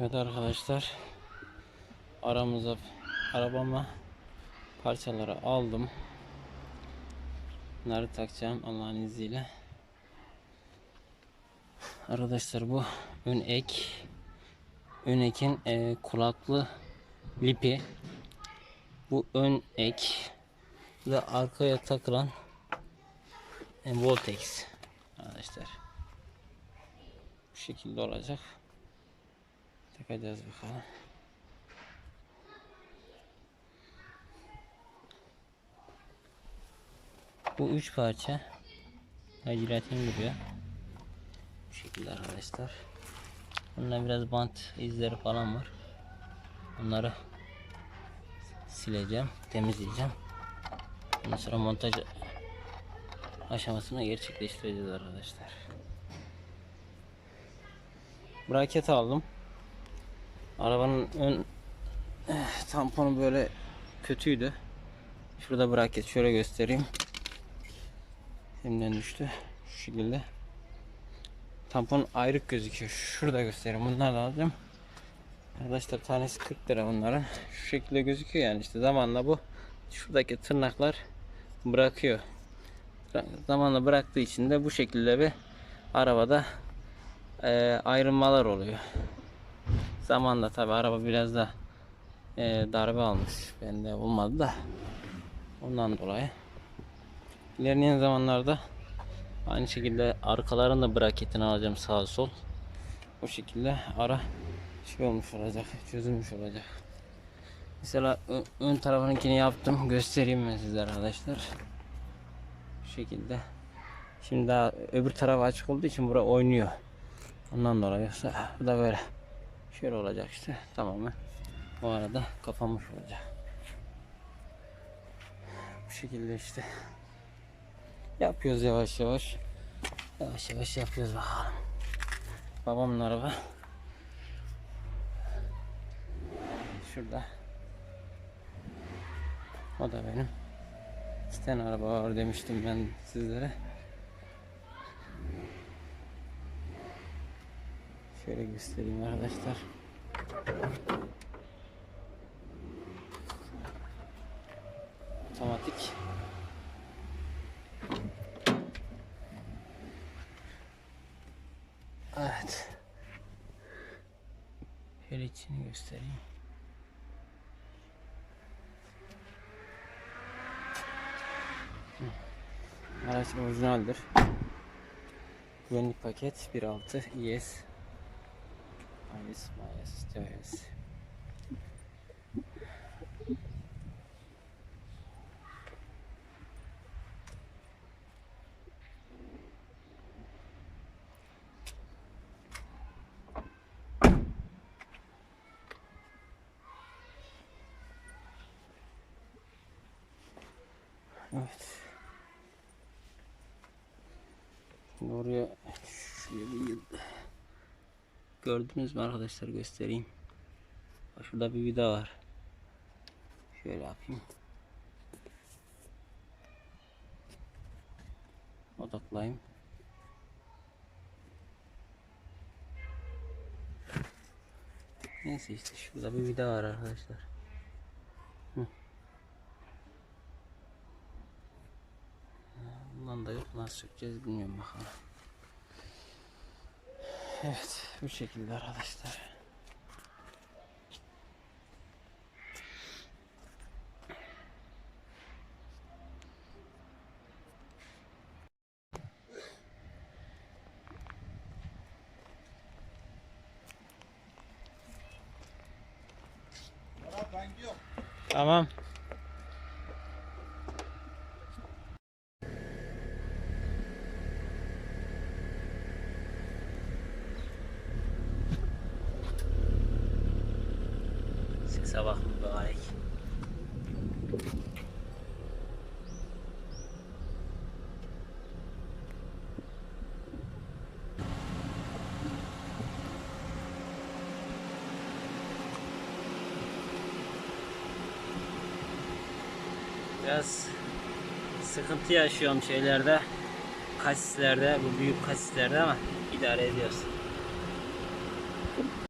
Evet arkadaşlar aramıza arabama parçaları aldım. Bunları takacağım Allah'ın izniyle. Arkadaşlar bu ön ek ön ekin e, kulaklı lipi bu ön ek ve arkaya takılan e, Voltex arkadaşlar bu şekilde olacak takacağız bakalım. Bu üç parça Hacilatin duruyor. Bu şekilde arkadaşlar. Bunda biraz bant izleri falan var. Onları sileceğim temizleyeceğim. Ondan sonra montaj aşamasını gerçekleştireceğiz arkadaşlar. Braket aldım arabanın ön eh, tamponu böyle kötüydü. Şurada braket şöyle göstereyim. Elimden düştü şu şekilde. Tampon ayrık gözüküyor. Şurada göstereyim. Bunları da alacağım. Arkadaşlar tanesi 40 lira bunların. Şu şekilde gözüküyor yani işte. Zamanla bu şuradaki tırnaklar bırakıyor. Zamanla bıraktığı için de bu şekilde bir arabada e, ayrılmalar oluyor zamanla tabi araba biraz da e, darbe almış. Bende olmadı da. Ondan dolayı. İlerleyen zamanlarda aynı şekilde arkaların da braketini alacağım sağ sol. Bu şekilde ara şey olmuş olacak çözülmüş olacak. Mesela ön, tarafınkini yaptım göstereyim ben sizlere arkadaşlar. Bu şekilde. Şimdi daha öbür taraf açık olduğu için bura oynuyor. Ondan dolayı yoksa bu da böyle şöyle olacak işte. Tamamen o arada kapanmış olacak. Bu şekilde işte yapıyoruz yavaş yavaş. Yavaş yavaş yapıyoruz bakalım. Babamın araba. Şurada. O da benim. İki tane araba var demiştim ben sizlere şöyle göstereyim arkadaşlar otomatik Evet. Şöyle içini göstereyim. Araç orijinaldir. Güvenlik paket 1.6 ES. IS, MIS, TOS. Evet. Şimdi oraya şöyle bir yıl- gördünüz mü arkadaşlar göstereyim. Şurada bir vida var. Şöyle yapayım. Odaklayayım. Neyse işte şurada bir vida var arkadaşlar. Bundan da yok. Nasıl sökeceğiz bilmiyorum bakalım. Evet. Bu şekilde arkadaşlar. Tamam. Bak mübarek. Biraz sıkıntı yaşıyorum şeylerde. Kasislerde, bu büyük kasislerde ama idare ediyoruz.